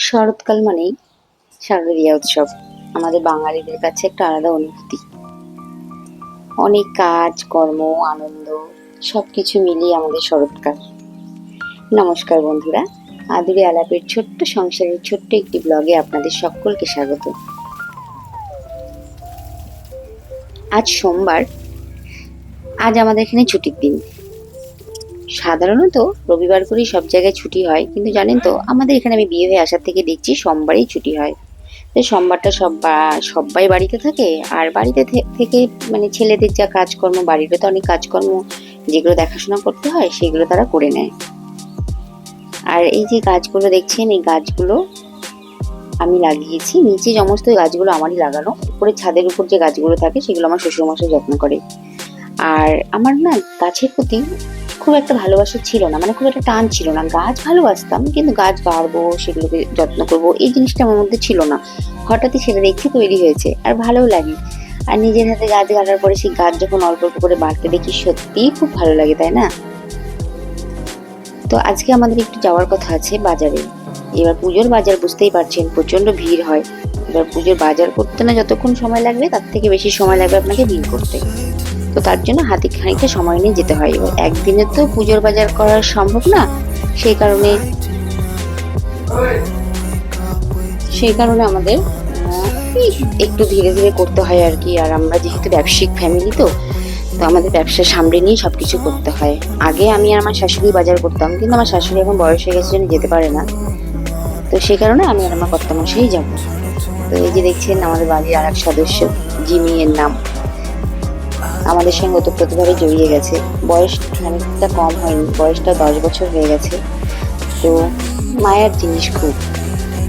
শরৎকাল মানেই শারদীয়া উৎসব। আমাদের বাঙালিদের কাছে একটা আলাদা অনুভূতি। অনেক কাজ, কর্ম, আনন্দ সব কিছু মিলিয়ে আমাদের শরৎকাল। নমস্কার বন্ধুরা, আদুরে আলাপের ছোট্ট সংসারের ছোট্ট একটি ব্লগে আপনাদের সকলকে স্বাগত। আজ সোমবার, আজ আমাদের এখানে ছুটির দিন। সাধারণত রবিবার করেই সব জায়গায় ছুটি হয়, কিন্তু জানেন তো, আমাদের এখানে আমি বিয়ে হয়ে আসার থেকে দেখছি সোমবারেই ছুটি হয়। তো সোমবারটা সব সবাই বাড়িতে থাকে, আর বাড়িতে থেকে মানে ছেলেদের যা কাজকর্ম, বাড়িরও তো অনেক কাজকর্ম, যেগুলো দেখাশোনা করতে হয়, সেগুলো তারা করে নেয়। আর এই যে গাছগুলো দেখছেন, এই গাছগুলো আমি লাগিয়েছি। নিচে সমস্ত গাছগুলো আমারই লাগানো, উপরে ছাদের উপর যে গাছগুলো থাকে, সেগুলো আমার শ্বশুরমশাই যত্ন করে। আর আমার না গাছের প্রতি খুব একটা ভালোবাসা ছিল না মানে খুব একটা টান ছিল না। গাছ ভালোবাসতাম, কিন্তু গাছ বাড়বো, সেগুলোকে যত্ন করব, এই জিনিসটা আমার মধ্যে ছিল না। হঠাৎই সেটা দেখছি তৈরি হয়েছে, আর ভালোও লাগে। আর নিজের হাতে গাছ গাড়ার পরে সেই গাছ যখন অল্প অল্প করে বাড়তে দেখি, সত্যিই খুব ভালো লাগে, তাই না? তো আজকে আমাদের একটু যাওয়ার কথা আছে বাজারে। এবার পুজোর বাজার বুঝতেই পারছেন প্রচণ্ড ভিড় হয়। এবার পুজোর বাজার করতে না যতক্ষণ সময় লাগবে, তার থেকে বেশি সময় লাগবে আপনাকে ভিড় করতে। তো তার জন্য হাতে খানিকটা সময় নিয়ে যেতে হয় এবার একদিনে তো পুজোর বাজার করা সম্ভব না, সেই কারণে সেই কারণে আমাদের একটু ধীরে ধীরে করতে হয় আর কি। আর আমরা যেহেতু ব্যবসায়িক ফ্যামিলি তো তো আমাদের ব্যবসা সামলে নিয়ে সব কিছু করতে হয়। আগে আমি আর আমার শাশুড়ি বাজার করতাম, কিন্তু আমার শাশুড়ি এখন বয়স হয়ে গেছে যেতে পারে না। তো সেই কারণে আমি আর আমার কর্তামশাই যাব। তো এই যে দেখছেন আমাদের বাড়ির আর এক সদস্য জিমি এর নাম আমাদের সঙ্গে ওতপ্রোতভাবে জড়িয়ে গেছে। বয়স খানিকটা কম হয়নি, বয়সটা দশ বছর হয়ে গেছে। তো মায়ের জিনিস খুব।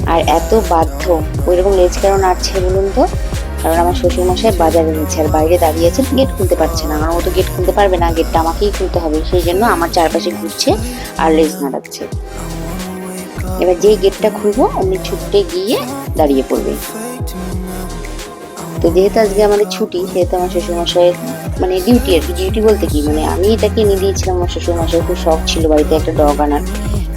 আর এত বাধ্য, ওইরকম লেজ কারণ নাড়ছে বলুন তো? কারণ আমার শ্বশুরমশাই বাজারে নিচ্ছে আর বাইরে দাঁড়িয়ে আছে গেট খুলতে পারছে না। আমার মতো গেট খুলতে পারবে না, গেটটা আমাকেই খুলতে হবে। সেই জন্য আমার চারপাশে ঘুরছে আর লেজ নাড়াচ্ছে। এবার যেই গেটটা খুলবো, অমনি ছুটে গিয়ে দাঁড়িয়ে পড়বে। তো যেহেতু আজকে আমাদের ছুটি, সেহেতু আমার শ্বশুরমশাইয়ের মানে ডিউটি আর কি ডিউটি বলতে কি? মানে আমি এটাকে এনে দিয়েছিলাম? আমার শ্বশুরমশাই খুব শখ ছিল বাড়িতে একটা ডগ আনার।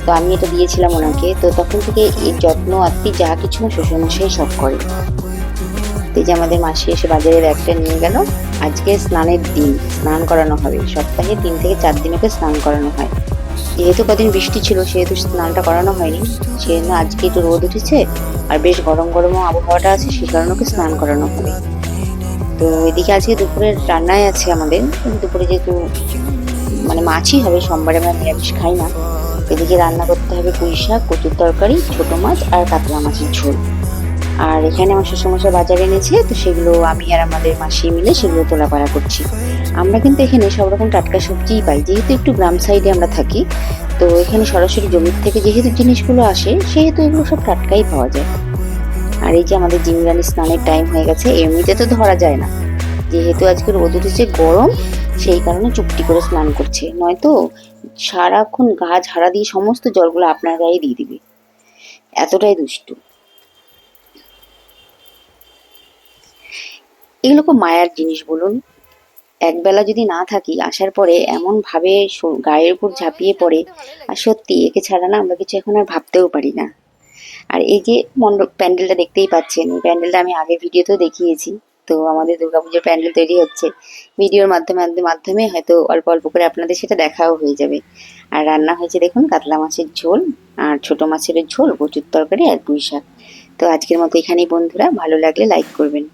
তো আমি এটা দিয়েছিলাম ওনাকে। তো তখন থেকে এই যত্ন, আত্মি যা কিছু আমার শ্বশুরমশাই সব করে। তো যে আমাদের মাসি এসে বাজারে ব্যাগটা নিয়ে গেল। আজকে স্নানের দিন, স্নান করানো হবে। সপ্তাহে তিন থেকে চার দিন ওকে স্নান করানো হয়। যেহেতু কদিন বৃষ্টি ছিল, সেহেতু স্নানটা করানো হয়নি। সেজন্য আজকে একটু রোদ উঠেছে আর বেশ গরম গরম আবহাওয়াটা আছে, সেই কারণে ওকে স্নান করানো হবে। তো এদিকে আজকে দুপুরের রান্নায় আছে আমাদের দুপুরে যেহেতু মানে মাছই হবে, সোমবারে আমরা নিরামিষ খাই না। এদিকে রান্না করতে হবে পুঁই শাক, কচুর তরকারি, ছোটো মাছ আর কাতলা মাছের ঝোল। আর এখানে আমার শ্বশুরমশাই বাজারে এনেছে, তো সেগুলো আমি আর আমাদের মাসি মিলে সেগুলো তোলাপাড়া করছি। আমরা কিন্তু এখানে সব রকম টাটকা সবজিই পাই, যেহেতু একটু গ্রাম সাইডে আমরা থাকি, তো এখানে সরাসরি জমির থেকে যেহেতু জিনিসগুলো আসে, সেহেতু এগুলো সব টাটকাই পাওয়া যায়। আর এই যে আমাদের জিমরানি স্নানের টাইম হয়ে গেছে, এমনিতে তো ধরা যায় না। যেহেতু আজকে রোদ উঠেছে, গরম, সেই কারণে চুপটি করে স্নান করছে। নয়তো সারাক্ষণ গা ঝাড়া দিয়ে সমস্ত জলগুলো আপনার গায়ে দিয়ে দিবে। এতটাই দুষ্টু। এগুলো খুব মায়ার জিনিস বলুন। একবেলা যদি না থাকি, আসার পরে এমন ভাবে গায়ের উপর ঝাঁপিয়ে পড়ে, আর সত্যি একে ছাড়া না আমরা কিছু এখন আর ভাবতেও পারি না। আর এই যে মণ্ডপ, প্যান্ডেলটা দেখতেই পাচ্ছেন, এই প্যান্ডেলটা আমি আগে ভিডিওতেও দেখিয়েছি। তো আমাদের দুর্গাপুজোর প্যান্ডেল তৈরি হচ্ছে। ভিডিওর মাধ্যমে মাধ্যমে হয়তো অল্প অল্প করে আপনাদের সেটা দেখাও হয়ে যাবে। আর রান্না হয়েছে দেখুন, কাতলা মাছের ঝোল আর ছোট মাছের ঝোল প্রচুর তরকারি আর পুঁই শাক। তো আজকের মতো এখানেই বন্ধুরা, ভালো লাগলে লাইক করবেন।